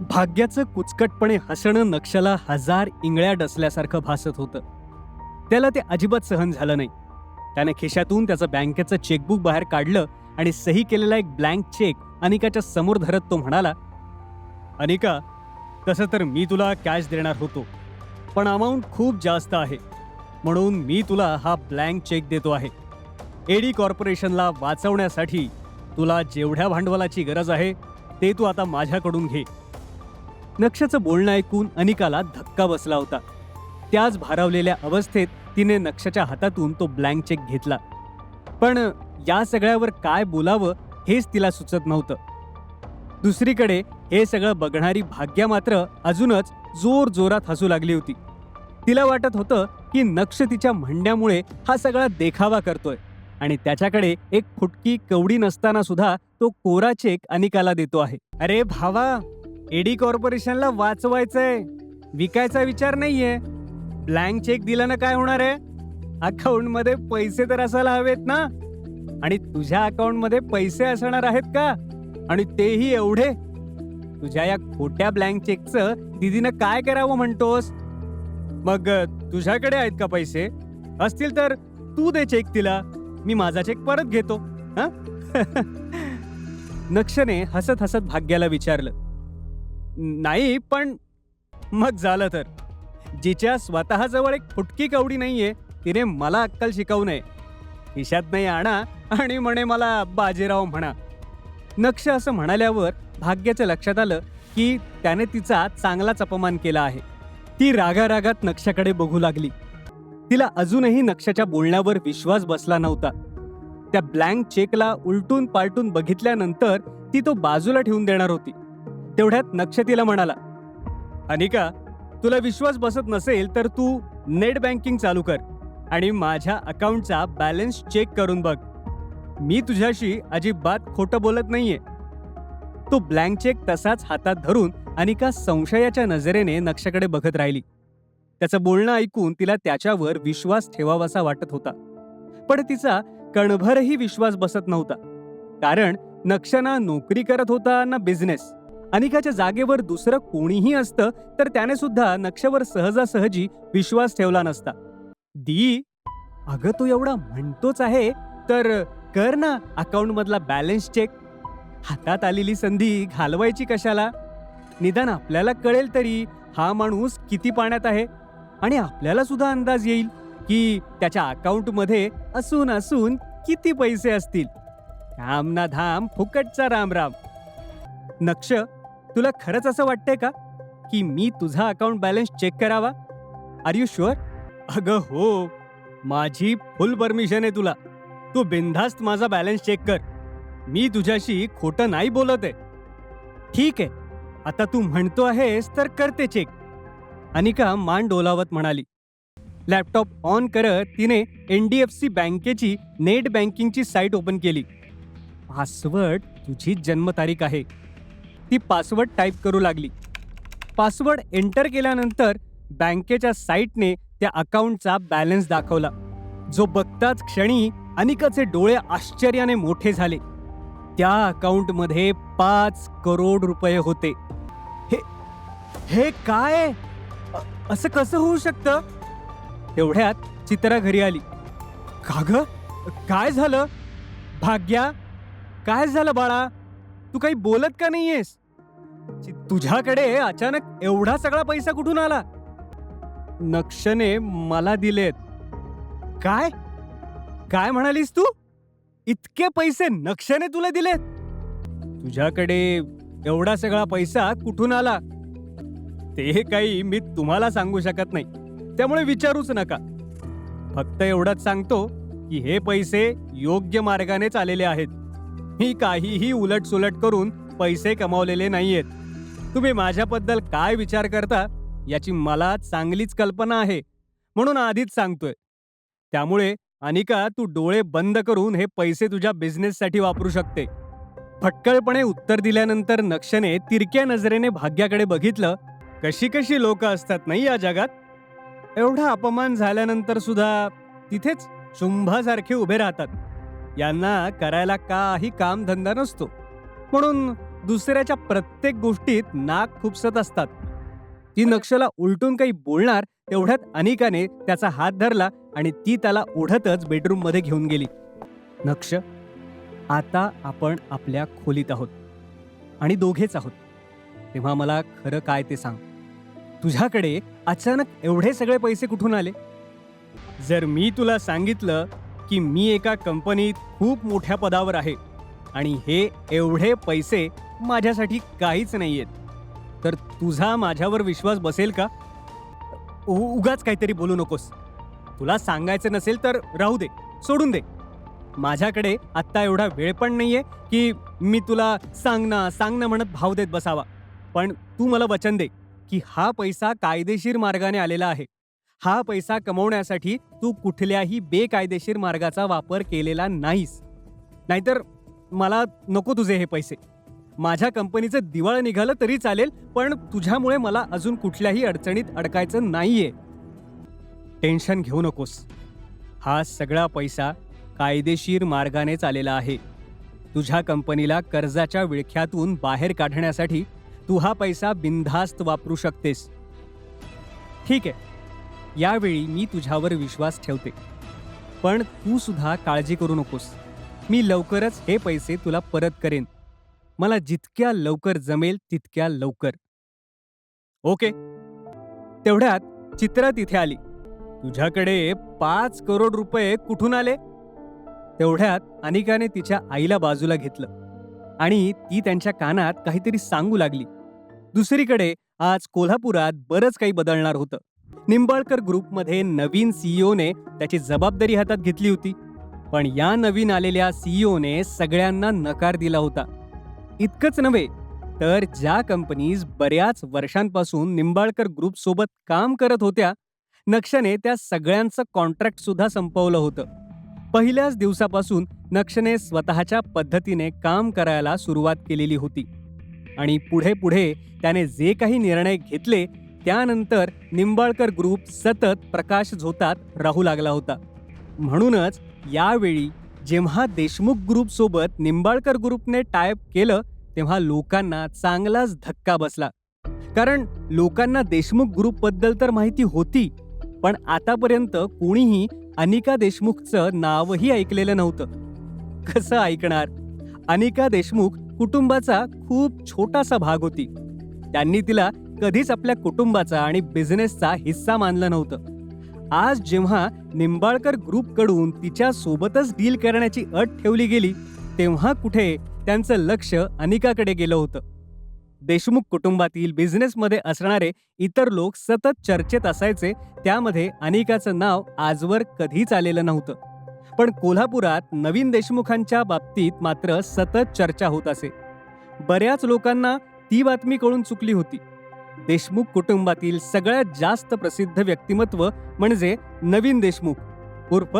भाग्याचं कुचकटपणे हसणं नक्षला हजार इंगळ्या डसल्यासारखं भासत होतं. त्याला ते अजिबात सहन झालं नाही. त्याने खिशातून त्याचं बँकेचं चेकबुक बाहेर काढलं आणि सही केलेला एक ब्लँक चेक अनिकाच्या समोर धरत तो म्हणाला अनिका तसं तर मी तुला कॅश देणार होतो पण अमाऊंट खूप जास्त आहे. म्हणून मी तुला हा ब्लँक चेक देतो आहे. एडी कॉर्पोरेशनला वाचवण्यासाठी तुला जेवढ्या भांडवलाची गरज आहे ते तू आता माझ्याकडून घे. नक्षचं बोलणं ऐकून अनिकाला धक्का बसला होता. त्याच भारावलेल्या अवस्थेत तिने नक्षच्या हातातून तो ब्लँक चेक घेतला. पण या सगळ्यावर काय बोलावं हेच तिला सुचत नव्हतं. दुसरीकडे हे सगळं बघणारी भाग्या मात्र अजूनच जोर जोरात हसू लागली होती. तिला वाटत होतं की नक्ष तिच्या म्हणण्यामुळे हा सगळा देखावा करतोय आणि त्याच्याकडे एक फुटकी कवडी नसताना सुद्धा तो कोरा चेक अनिकाला देतो आहे. अरे भावा एडी कॉर्पोरेशनला वाचवायचंय. विकायचा विचार नाहीये. ब्लँक चेक दिल्यानं काय होणार आहे? अकाउंटमध्ये पैसे तर असायला हवेत ना? आणि तुझ्या अकाउंटमध्ये पैसे असणार आहेत का? आणि तेही एवढे? तुझ्या या खोट्या ब्लँक चेकचं दिदीनं काय करावं म्हणतोस? मग तुझ्याकडे आहेत का पैसे? असतील तर तू दे चेक तिला. मी माझा चेक परत घेतो. नक्षने हसत हसत भाग्याला विचारलं. नाही पण मग झालं तर. जिच्या स्वतःजवळ एक फुटकी कवडी नाहीये तिने मला अक्कल शिकवू नये. खिशात नाही आणा आणि म्हणे मला बाजीराव म्हणा. नक्ष असं म्हणाल्यावर भाग्याच्या लक्षात आलं की त्याने तिचा चांगलाच अपमान केला आहे. ती रागारागात नक्षाकडे बघू लागली. तिला अजूनही नक्षाच्या बोलण्यावर विश्वास बसला नव्हता. त्या ब्लँक चेकला उलटून पालटून बघितल्यानंतर ती तो बाजूला ठेवून देणार होती. तेवढ्यात नक्ष तिला म्हणाला अनिका तुला विश्वास बसत नसेल तर तू नेट बँकिंग चालू कर आणि माझ्या अकाउंटचा बॅलन्स चेक करून बघ. मी तुझ्याशी अजिबात खोटं बोलत नाहीये. तो ब्लँक चेक तसाच हातात धरून अनिका संशयाच्या नजरेने नक्षकडे बघत राहिली. त्याचं बोलणं ऐकून तिला त्याच्यावर विश्वास ठेवावासा वाटत होता. पण तिचा कणभरही विश्वास बसत नव्हता. कारण नक्षना नोकरी करत होता ना बिझनेस. अनिकाच्या जागेवर दुसरं कोणीही असतं तर त्याने सुद्धा नक्षवर सहजासहजी विश्वास ठेवला नसता. दी अगं तो एवढा म्हणतोच आहे तर कर ना अकाउंट मधला बॅलन्स चेक. हातात आलेली संधी घालवायची कशाला? निदान आपल्याला कळेल तरी हा माणूस किती पाण्यात आहे? आणि आपल्याला सुद्धा अंदाज येईल की त्याच्या अकाउंटमध्ये असून असून किती पैसे असतील. धामना धाम फुकटचा राम राम नक्ष तुला खरंच असं वाटतंय का? की मी तुझा अकाउंट बॅलन्स चेक करावा? आर यू शुअर अगं हो. माझी फुल परमिशन आहे तुला. तू बिनधास्त माझा बॅलन्स चेक कर. मी तुझ्याशी खोटं नाही बोलत आहे. ठीक आहे. आता तू म्हणतो आहेस तर करते चेक अनिका मान डोलावत म्हणाली. लॅपटॉप ऑन करत तिने एन डी एफ सी बँकेची नेट बँकिंगची साईट ओपन केली. पासवर्ड तुझी जन्मतारीख आहे. ती पासवर्ड टाईप करू लागली. पासवर्ड एंटर केल्यानंतर बँकेच्या साईटने त्या अकाउंटचा बॅलन्स दाखवला. जो बघताच क्षणी अनिकाचे डोळे आश्चर्याने मोठे झाले. त्या अकाउंटमध्ये पाच करोड रुपये होते. हे हे काय? असं कसं होऊ शकतं? तेवढ्यात चित्रा घरी आली. का ग काय झालं? भाग्या काय झालं बाळा? तू काही बोलत का नाहीयेस? तुझ्याकडे अचानक एवढा सगळा पैसा कुठून आला? नक्षने मला दिलेत. काय? काय म्हणालीस तू? इतके पैसे नक्षने तुला दिलेत? तुझ्याकडे एवढा सगळा पैसा कुठून आला? ते काही मी तुम्हाला सांगू शकत नाही. त्यामुळे विचारूच नका. फक्त एवढंच सांगतो की हे पैसे योग्य मार्गानेच आलेले आहेत. मी काहीही उलट सुलट करून पैसे कमावलेले नाहीयेत. तुम्ही माझ्याबद्दल काय विचार करता याची मला चांगलीच कल्पना आहे म्हणून आधीच सांगतोय. त्यामुळे अनिका तू डोळे बंद करून हे पैसे तुझ्या बिझनेससाठी वापरू शकते. फटकळपणे उत्तर दिल्यानंतर नक्षने तिरक्या नजरेने भाग्याकडे बघितलं कशी कशी लोक असतात नाही या जगात? एवढा अपमान झाल्यानंतर सुद्धा तिथेच शुंभासारखे उभे राहतात. यांना करायला काही कामधंदा नसतो. म्हणून दुसऱ्याच्या प्रत्येक गोष्टीत नाक खुपसत असतात. ती नक्षला उलटून काही बोलणार तेवढ्यात अनिकाने त्याचा हात धरला आणि ती त्याला ओढतच बेडरूममध्ये घेऊन गेली. नक्ष आता आपण आपल्या खोलीत आहोत. आणि दोघेच आहोत. तेव्हा मला खरं काय ते सांग. तुझ्याकडे अचानक एवढे सगळे पैसे कुठून आले? जर मी तुला सांगितलं की मी एका कंपनीत खूप मोठ्या पदावर आहे आणि हे एवढे पैसे माझ्यासाठी काहीच नाही आहेत तर तुझा माझ्यावर विश्वास बसेल का? उ- उगाच काहीतरी बोलू नकोस. तुला सांगायचं नसेल तर राहू दे सोडून दे. माझ्याकडे आत्ता एवढा वेळ पण नाहीये की मी तुला सांग ना सांग ना म्हणत भाव देत बसावा. पण तू मला वचन दे की हा पैसा कायदेशीर मार्गाने आलेला आहे. हा पैसा कमवण्यासाठी तू कुठल्याही बेकायदेशीर मार्गाचा वापर केलेला नाहीस. नाहीतर मला नको तुझे हे पैसे. माझ्या कंपनीचं दिवाळं निघालं तरी चालेल पण तुझ्यामुळे मला अजून कुठल्याही अडचणीत अडकायचं नाहीये. टेन्शन घेऊ नकोस. हा सगळा पैसा कायदेशीर मार्गानेच आलेला आहे. तुझ्या कंपनीला कर्जाच्या विळख्यातून बाहेर काढण्यासाठी तू हा पैसा बिनधास्त वापरू शकतेस. ठीक आहे. यावेळी मी तुझ्यावर विश्वास ठेवते. पण तू सुद्धा काळजी करू नकोस. मी लवकरच हे पैसे तुला परत करेन. मला जितक्या लवकर जमेल तितक्या लवकर. ओके. तेवढ्यात चित्रा तिथे आली. तुझ्याकडे पाच करोड रुपये कुठून आले? तेवढ्यात अनिकाने तिच्या आईला बाजूला घेतलं आणि ती त्यांच्या कानात काहीतरी सांगू लागली. दुसरीकडे आज कोल्हापुरात बरंच काही बदलणार होतं. निंबाळकर ग्रुपमध्ये नवीन सीईओने त्याची जबाबदारी हातात घेतली होती. पण या नवीन आलेल्या सीईओने सगळ्यांना नकार दिला होता. इतकंच नव्हे तर ज्या कंपनीज बऱ्याच वर्षांपासून निंबाळकर ग्रुप सोबत काम करत होत्या नक्षने त्या सगळ्यांचं कॉन्ट्रॅक्ट सुद्धा संपवलं होतं. पहिल्याच दिवसापासून नक्षने स्वतःच्या पद्धतीने काम करायला सुरुवात केलेली होती. आणि पुढे पुढे त्याने जे काही निर्णय घेतले त्यानंतर निंबाळकर ग्रुप सतत प्रकाश झोतात राहू लागला होता. म्हणूनच यावेळी जेव्हा देशमुख ग्रुपसोबत निंबाळकर ग्रुपने टायप केलं तेव्हा लोकांना चांगलाच धक्का बसला. कारण लोकांना देशमुख ग्रुपबद्दल तर माहिती होती पण आतापर्यंत कोणीही अनिका देशमुखचं नावही ऐकलेलं नव्हतं. कसं ऐकणार? अनिका देशमुख कुटुंबाचा खूप छोटासा भाग होती. त्यांनी तिला कधीच आपल्या कुटुंबाचा आणि बिझनेसचा हिस्सा मानलं नव्हतं. आज जेव्हा निंबाळकर ग्रुपकडून तिच्या सोबतच डील करण्याची अट ठेवली गेली तेव्हा कुठे त्यांचं लक्ष अनिकाकडे गेलं होतं. देशमुख कुटुंबातील बिझनेसमध्ये असणारे इतर लोक सतत चर्चेत असायचे त्यामध्ये अनिकाचं नाव आजवर कधीच आलेलं नव्हतं. पण कोल्हापुरात नवीन देशमुखांच्या बाबतीत मात्र सतत चर्चा होत असे. बऱ्याच लोकांना ती बातमी कळून चुकली होती. देशमुख कुटुंबातील सगळ्यात जास्त प्रसिद्ध व्यक्तिमत्व म्हणजे नवीन देशमुख उर्फ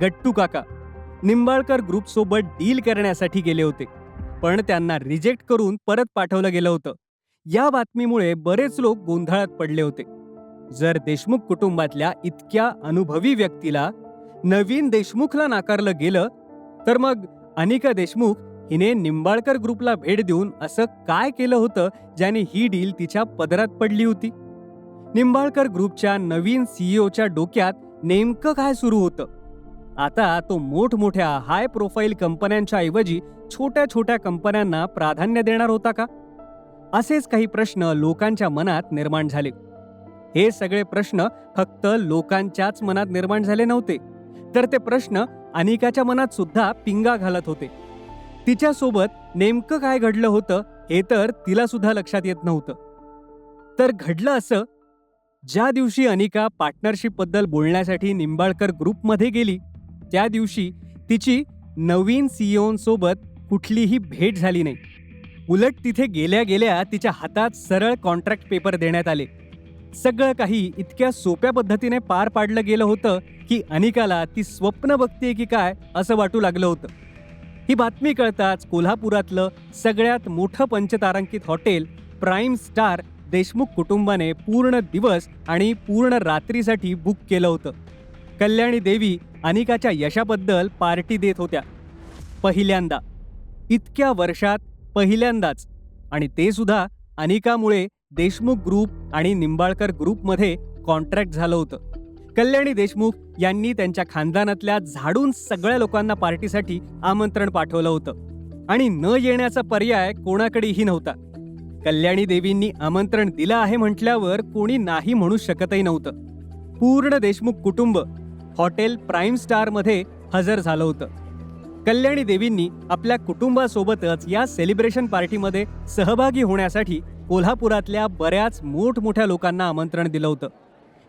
गट्टू काका. निंबाळकर ग्रुपसोबत डील करण्यासाठी गेले होते. पण त्यांना रिजेक्ट करून परत पाठवलं गेलं होतं. या बातमीमुळे बरेच लोक गोंधळात पडले होते. जर देशमुख कुटुंबातल्या इतक्या अनुभवी व्यक्तीला नवीन देशमुखला नाकारलं गेलं तर मग अनिका देशमुख हिने निंबाळकर ग्रुपला भेट देऊन असं काय केलं होतं ज्याने ही डील तिच्या पदरात पडली होती? निंबाळकर ग्रुपच्या नवीन सीईओच्या डोक्यात नेमकं काय सुरू होतं? आता तो मोठमोठ्या हाय प्रोफाईल कंपन्यांच्या ऐवजी छोट्या छोट्या कंपन्यांना प्राधान्य देणार होता का? असेच काही प्रश्न लोकांच्या मनात निर्माण झाले. हे सगळे प्रश्न फक्त लोकांच्याच मनात निर्माण झाले नव्हते. तर ते प्रश्न अनिकाच्या मनात सुद्धा पिंगा घालत होते. तिच्यासोबत नेमकं काय घडलं होतं हे तर तिला सुद्धा लक्षात येत नव्हतं. तर घडलं असं ज्या दिवशी अनिका पार्टनरशिपबद्दल बोलण्यासाठी निंबाळकर ग्रुपमध्ये गेली त्या दिवशी तिची नवीन सीईओंसोबत कुठलीही भेट झाली नाही. उलट तिथे गेल्या गेल्या तिच्या हातात सरळ कॉन्ट्रॅक्ट पेपर देण्यात आले. सगळं काही इतक्या सोप्या पद्धतीने पार पाडलं गेलं होतं की अनिकाला ती स्वप्न बघते की काय असं वाटू लागलं होतं. ही बातमी कळताच कोल्हापुरातलं सगळ्यात मोठं पंचतारांकित हॉटेल प्राईम स्टार देशमुख कुटुंबाने पूर्ण दिवस आणि पूर्ण रात्रीसाठी बुक केलं होतं. कल्याणी देवी अनिकाच्या यशाबद्दल पार्टी देत होत्या. पहिल्यांदा. इतक्या वर्षात पहिल्यांदाच. आणि ते सुद्धा अनिकामुळे देशमुख ग्रुप आणि निंबाळकर ग्रुपमध्ये कॉन्ट्रॅक्ट झालं होतं. कल्याणी देशमुख यांनी त्यांच्या खानदानातल्या झाडून सगळ्या लोकांना पार्टीसाठी आमंत्रण पाठवलं होतं. आणि न येण्याचा पर्याय कोणाकडेही नव्हता. कल्याणी देवींनी आमंत्रण दिलं आहे म्हटल्यावर कोणी नाही म्हणू शकतही नव्हतं. पूर्ण देशमुख कुटुंब हॉटेल प्राईम स्टारमध्ये हजर झालं होतं. कल्याणी देवींनी आपल्या कुटुंबासोबतच या सेलिब्रेशन पार्टीमध्ये सहभागी होण्यासाठी कोल्हापुरातल्या बऱ्याच मोठमोठ्या लोकांना आमंत्रण दिलं होतं.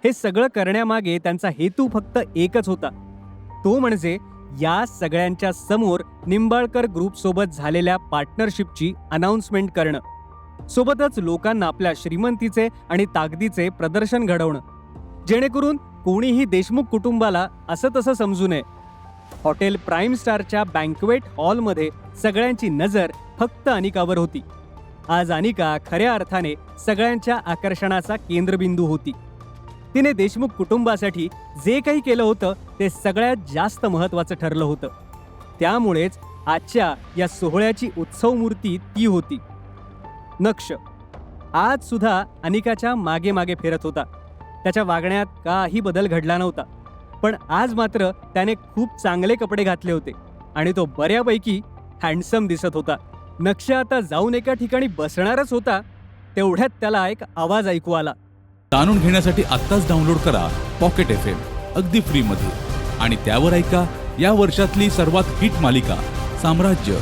हे सगळं करण्यामागे त्यांचा हेतू फक्त एकच होता. तो म्हणजे या सगळ्यांच्या समोर निंबाळकर ग्रुपसोबत झालेल्या पार्टनरशिपची अनाउन्समेंट करणं. सोबतच लोकांना आपल्या श्रीमंतीचे आणि ताकदीचे प्रदर्शन घडवणं. जेणेकरून कोणीही देशमुख कुटुंबाला असं तसं समजू नये. हॉटेल प्राईम स्टारच्या बँकवेट हॉलमध्ये सगळ्यांची नजर फक्त अनिकावर होती. आज अनिका खऱ्या अर्थाने सगळ्यांच्या आकर्षणाचा केंद्रबिंदू होती. तिने देशमुख कुटुंबासाठी जे काही केलं होतं ते सगळ्यात जास्त महत्त्वाचं ठरलं होतं. त्यामुळेच आजच्या या सोहळ्याची उत्सव मूर्ती ती होती. नक्ष. आज सुद्धा अनिकाच्या मागे मागे फिरत होता. त्याच्या वागण्यात काही बदल घडला नव्हता. पण आज मात्र त्याने खूप चांगले कपडे घातले होते आणि तो बऱ्यापैकी हँडसम दिसत होता. नक्ष आता जाऊन एका ठिकाणी बसणारच होता तेवढ्यात त्याला एक आवाज ऐकू आला. जाणून घेण्यासाठी आत्ताच डाउनलोड करा पॉकेट एफ एम अगदी फ्रीमध्ये. आणि त्यावर ऐका या वर्षातली सर्वात हिट मालिका साम्राज्य.